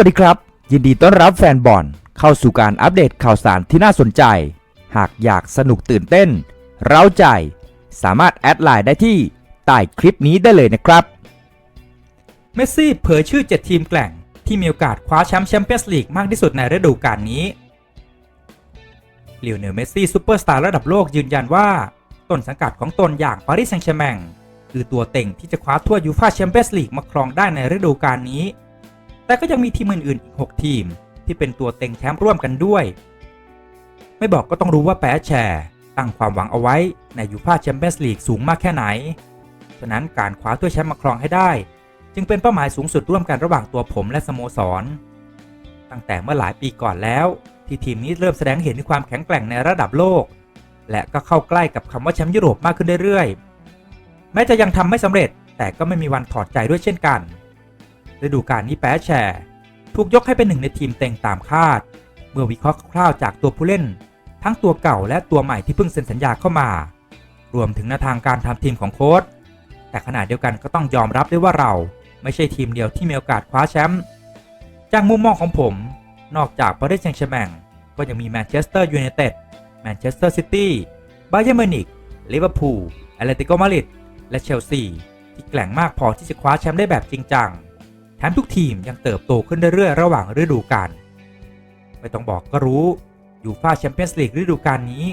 วัสดีครับ ยินดีต้อนรับแฟนบอลเข้าสู่การอัปเดตข่าวสารที่น่าสนใจ หากอยากสนุกตื่นเต้น เร้าใจ สามารถแอดไลน์ได้ที่ใต้คลิปนี้ได้เลยนะครับ เมสซี่เผยชื่อ 7 ทีมแกล่ง ที่มีโอกาสคว้าแชมป์แชมเปี้ยนส์ลีกมากที่สุดในฤดูกาลนี้ลิโอเนลเมสซี่ซูเปอร์สตาร์ระดับโลกยืนยันว่า ต้นสังกัดของตนอย่างปารีสแซงต์แชร์แมงคือตัวเต็งที่จะคว้าถ้วยยูฟ่าแชมเปี้ยนส์ลีกมาครองได้ในฤดูกาลนี้ แต่ก็ยังมีทีมอื่นๆอีก6ทีม ที่เป็นตัวเต็งแชมป์ร่วมกันด้วย ไม่บอกก็ต้องรู้ว่าแปะแชร์ ตั้งความหวังเอาไว้ในยูฟ่าแชมเปี้ยนส์ลีกสูงมากแค่ไหน ฉะนั้นการคว้าถ้วยแชมป์มาครองให้ได้ จึงเป็นเป้าหมายสูงสุดร่วมกันระหว่างตัวผมและสโมสร ตั้งแต่เมื่อหลายปีก่อนแล้ว ที่ทีมนี้เริ่มแสดงเห็นถึงความแข็งแกร่งในระดับโลก และก็เข้าใกล้กับคำว่าแชมป์ยุโรปมากขึ้นเรื่อยๆ แม้จะยังทำไม่สำเร็จแต่ก็ไม่มีวันถอดใจด้วยเช่นกัน ฤดูกาลนี้แป๊แชร์ถูกยกให้เป็นหนึ่งในทีมเต็งตามคาด เมื่อวิเคราะห์คร่าวๆจากตัวผู้เล่น ทั้งตัวเก่าและตัวใหม่ที่เพิ่งเซ็นสัญญาเข้ามา รวมถึงแนวทางการทำทีมของโค้ชแต่ขณะเดียวกันก็ต้องยอมรับด้วยว่าเราไม่ใช่ทีมเดียวที่มีโอกาสคว้าแชมป์จากมุมมองของผม นอกจากปารีสแซงต์แชร์แมงก็ยังมีแมนเชสเตอร์ยูไนเต็ดแมนเชสเตอร์ซิตี้บาเยอร์มิวนิกลิเวอร์พูลแอตเลติโกมาดริดและเชลซีที่แกล่งมากพอที่จะคว้าแชมป์ได้แบบจริงจัง แถมทุกทีมยังเติบโตขึ้นเรื่อยๆระหว่างฤดูกาลไม่ต้องบอกก็รู้ยูฟ่าแชมเปี้ยนส์ลีกฤดูกาลนี้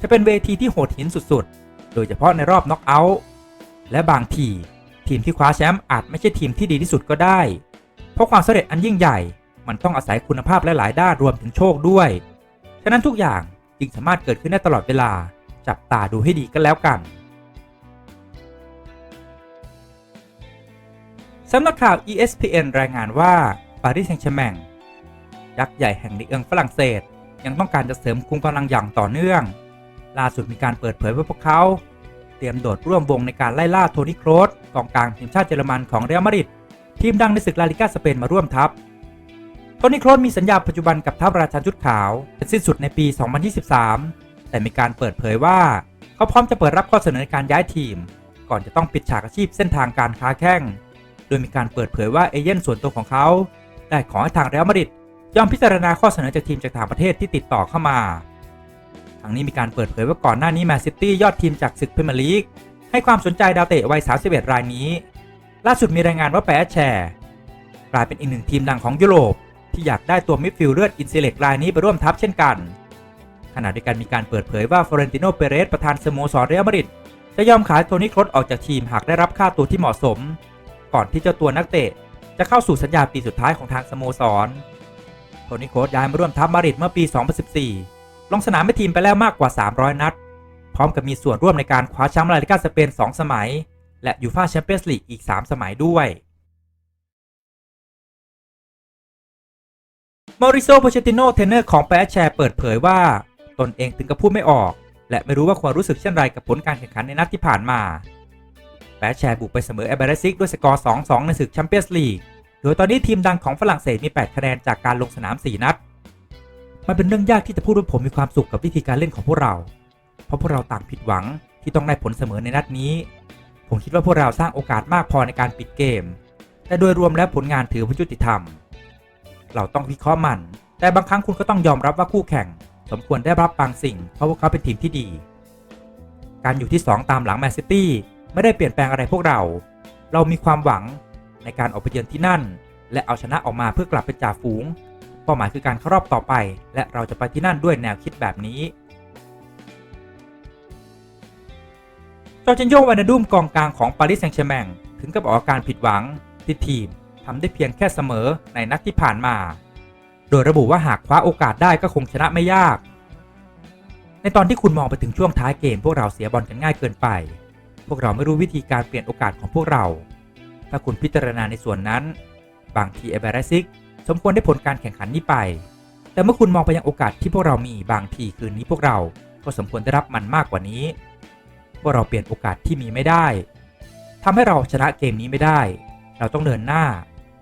จะเป็นเวทีที่โหดหินสุดๆ โดยเฉพาะในรอบน็อกเอาท์และบางที ทีมที่คว้าแชมป์อาจไม่ใช่ทีมที่ดีที่สุดก็ได้ เพราะความสำเร็จอันยิ่งใหญ่ มันต้องอาศัยคุณภาพหลายๆด้านรวมถึงโชคด้วย ฉะนั้นทุกอย่างจึงสามารถเกิดขึ้นได้ตลอดเวลาจับตาดูให้ดีกันแล้วกัน สำนักข่าว ESPN รายงานว่าปารีสแซงต์แชร์แมงยักษ์ใหญ่แห่งลีเอิงฝรั่งเศส ยังต้องการจะเสริมคุมกำลังอย่างต่อเนื่อง ล่าสุดมีการเปิดเผยว่าพวกเขา เตรียมโดดร่วมวงในการไล่ล่าโทนี่โครสกองกลางทีมชาติเยอรมันของเรอัลมาดริดทีมดังในศึกลาลิกาสเปนมาร่วมทัพโทนี่โครสมีสัญญาปัจจุบันกับทัพราชันชุดขาวจะสิ้นสุดในปี 2023 แต่มีการเปิดเผยว่า เขาพร้อมจะเปิดรับข้อเสนอในการย้ายทีม ก่อนจะต้องปิดฉากอาชีพเส้นทางการค้าแข้ง โดยมีการเปิดเผยว่าเอเย่นส่วนตัวของเขา ได้ขอให้ทางเรอัลมาดริดยอมพิจารณาข้อเสนอจากทีมจากต่างประเทศที่ติดต่อเข้ามา ทางนี้มีการเปิดเผยว่าก่อนหน้านี้แมนซิตี้ยอดทีมจากศึกพรีเมียร์ลีกให้ความสนใจดาวเตะวัย 31 รายนี้ ล่าสุดมีรายงานว่าแปะแชร์กลายเป็นอีกหนึ่งทีมดังของยุโรป ที่อยากได้ตัวมิดฟิลด์เลือดอินเซเล็กรายนี้ไปร่วมทัพเช่นกัน ขณะเดียวกันมีการเปิดเผยว่าฟลอเรนติโน เปเรสประธานสโมสรเรอัลมาดริดจะยอมขายโทนี่ครสออกจากทีมหากได้รับค่าตัวที่เหมาะสม ก่อนที่เจ้าตัวนักเตะ จะเข้าสู่สัญญาปีสุดท้ายของทางสโมสรโทนี่โคสย้ายมาร่วมทัพมาดริดเมื่อปี 2014 ลงสนามให้ทีมไปแล้วมากกว่า 300 นัด พร้อมกับมีส่วนร่วมในการคว้าแชมป์ลาลิกาสเปน 2 สมัย และยูฟ่าแชมเปี้ยนส์ลีกอีก 3 สมัยด้วยมอริโซโพเชติโนเทนเนอร์ของแปแชร์เปิดเผยว่า ตนเองถึงกับพูดไม่ออก และไม่รู้ว่าควรรู้สึกเช่นไรกับผลการแข่งขันในนัดที่ผ่านมา แปแชร์บุกไปเสมอเอเบรซิกด้วยสกอร์ 2-2 ในศึกแชมเปี้ยนส์ลีก โดยตอนนี้ทีมดังของฝรั่งเศสมี 8 คะแนนจากการลงสนาม 4 นัด มันเป็นเรื่องยากที่จะพูดว่าผมมีความสุขกับวิธีการเล่นของพวกเรา เพราะพวกเราต่างผิดหวังที่ต้องได้ผลเสมอในนัดนี้ ผมคิดว่าพวกเราสร้างโอกาสมากพอในการปิดเกม แต่โดยรวมแล้วผลงานถือว่ายุติธรรม เราต้องวิเคราะห์มัน แต่บางครั้งคุณก็ต้องยอมรับว่าคู่แข่ง สมควรได้รับบางสิ่ง เพราะว่าเขาเป็นทีมที่ดี การอยู่ที่ 2 ตามหลังแมนซิตี้ ไม่ได้เปลี่ยนแปลงอะไรพวกเรา เรามีความหวังในการออกไปเยือนที่นั่น และเอาชนะออกมาเพื่อกลับเป็นจ่าฝูง เป้าหมายคือการเข้ารอบต่อไป และเราจะไปที่นั่นด้วยแนวคิดแบบนี้จอร์จินโยวานาดุมกองกลางของปารีสแซงต์แชร์แมงถึงกับออกอาการผิดหวังที่ทีมทำได้เพียงแค่เสมอในนัดที่ผ่านมา โดยระบุว่าหากคว้าโอกาสได้ก็คงชนะไม่ยาก ในตอนที่คุณมองไปถึงช่วงท้ายเกมพวกเราเสียบอลกันง่ายเกินไป พวกเราไม่รู้วิธีการเปลี่ยนโอกาสของพวกเรา ถ้าคุณพิจารณาในส่วนนั้น บางทีเอเบรซิกสมควรได้ผลการแข่งขันนี้ไป แต่เมื่อคุณมองไปยังโอกาสที่พวกเรามีบางทีคืนนี้พวกเราก็สมควรได้รับมันมากกว่านี้พวกเราเปลี่ยนโอกาสที่มีไม่ได้ทำให้เราชนะเกมนี้ไม่ได้ เราต้องเดินหน้า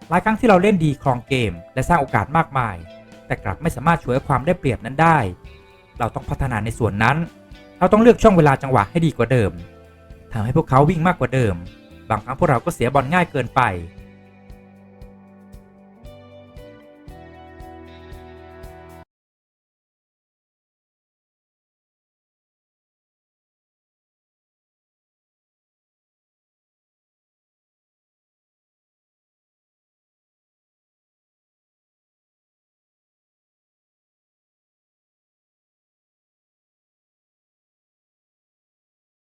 หลายครั้งที่เราเล่นดีครองเกม และสร้างโอกาสมากมาย แต่กลับไม่สามารถช่วยความได้เปรียบนั้นได้ เราต้องพัฒนาในส่วนนั้น เราต้องเลือกช่องเวลาจังหวะให้ดีกว่าเดิม ทำให้พวกเขาวิ่งมากกว่าเดิม บางครั้งพวกเราก็เสียบอลง่ายเกินไป